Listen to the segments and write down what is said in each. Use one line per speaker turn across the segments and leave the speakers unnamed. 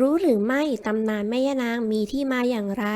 รู้หรือไม่ตำนานแม่ย่านางมีที่มาอย่างไร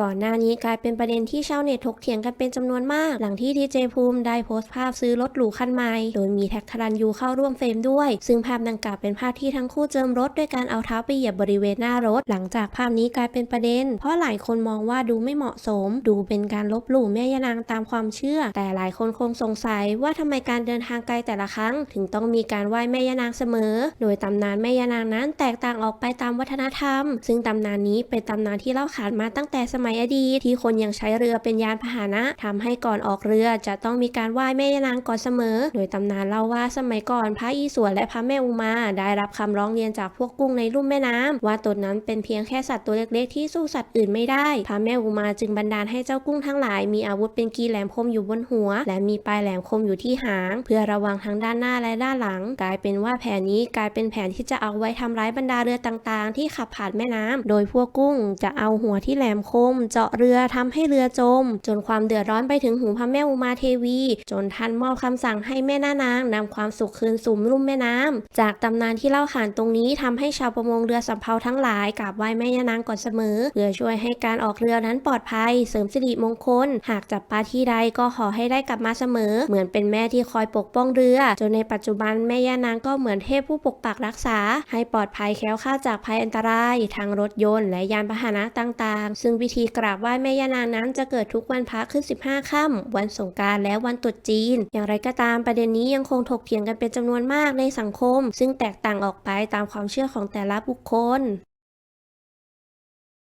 ก่อนหน้านี้กลายเป็นประเด็นที่ชาวเน็ตถกเถียงกันเป็นจำนวนมาก หลังที่ดีเจภูมิได้โพสต์ภาพซื้อรถหรูคันใหม่ โดยมีแท็กทรันยูเข้าร่วมเฟรมด้วย ซึ่งภาพดังกล่าวเป็นภาพที่ทั้งคู่เจิมรถด้วยการเอาเท้าไปเหยียบบริเวณหน้ารถ หลังจากภาพนี้กลายเป็นประเด็น เพราะหลายคนมองว่าดูไม่เหมาะสม ดูเป็นการลบหลู่แม่ยานางตามความเชื่อ แต่หลายคนคงสงสัยว่าทำไมการเดินทางไกลแต่ละครั้ง ถึงต้องมีการไหว้แม่ยานางเสมอ โดยตำนานแม่ยานางนั้นแตกต่างออกไปตามวัฒนธรรม ซึ่งตำนานนี้เป็นตำนานที่เล่าขานมาตั้งแต่สมัยอดีตที่คนยังใช้เรือเป็นยานพาหนะทำให้ก่อนออกเรือจะต้องมีการไหว้แม่ย่านางก่อนเสมอ โดยตำนานเล่าว่าสมัยก่อนพระอีสวนและพระแม่อุมา ได้รับคำร้องเรียนจากพวกกุ้งในลุ่มแม่น้ำว่าตนนั้นเป็นเพียงแค่สัตว์ตัวเล็กๆที่สู้สัตว์อื่นไม่ได้ พระแม่อุมาจึงบันดาลให้เจ้ากุ้งทั้งหลาย มีอาวุธเป็นกีแหลมคมอยู่บนหัว และมีปลายแหลมคมอยู่ที่หาง เพื่อระวังทั้งด้านหน้าและด้านหลัง กลายเป็นว่าแผนนี้กลายเป็นแผนที่จะเอาไว้ทำร้ายบรรดาเรือต่างๆ ที่ขับผ่านแม่น้ำโดยพวกกุ้งจะเอาหัวที่แหลมคมเจาะเรือทำให้เรือจม จนความเดือดร้อนไปถึงหูพระแม่อุมาเทวี จนท่านมอบคำสั่งให้แม่นานางนำความสุขคืนสู่ลุ่มแม่น้ำจากตำนานที่เล่าขานตรงนี้ทำให้ชาวประมงเรือสำเภาทั้งหลายกราบไหว้แม่ย่านางก่อนเสมอ เพื่อช่วยให้การออกเรือนั้นปลอดภัย เสริมสิริมงคล หากจับปลาที่ใดก็ขอให้ได้กลับมาเสมอ เหมือนเป็นแม่ที่คอยปกป้องเรือ จนในปัจจุบันแม่ย่านางก็เหมือนเทพผู้ปกปักรักษา ให้ปลอดภัยแคล้วคลาดจากภัยอันตรายทางรถยนต์และยานพาหนะต่างๆ ซึ่งพิธีกราบไหว้แม่ย่านางนั้นจะเกิดทุกวันพระขึ้น 15 ค่ำวันสงการและวันตรุษจีน อย่างไรก็ตามประเด็นนี้ยังคงถกเถียงกันเป็นจำนวนมากในสังคม ซึ่งแตกต่างออกไปตามความเชื่อของแต่ละบุคคล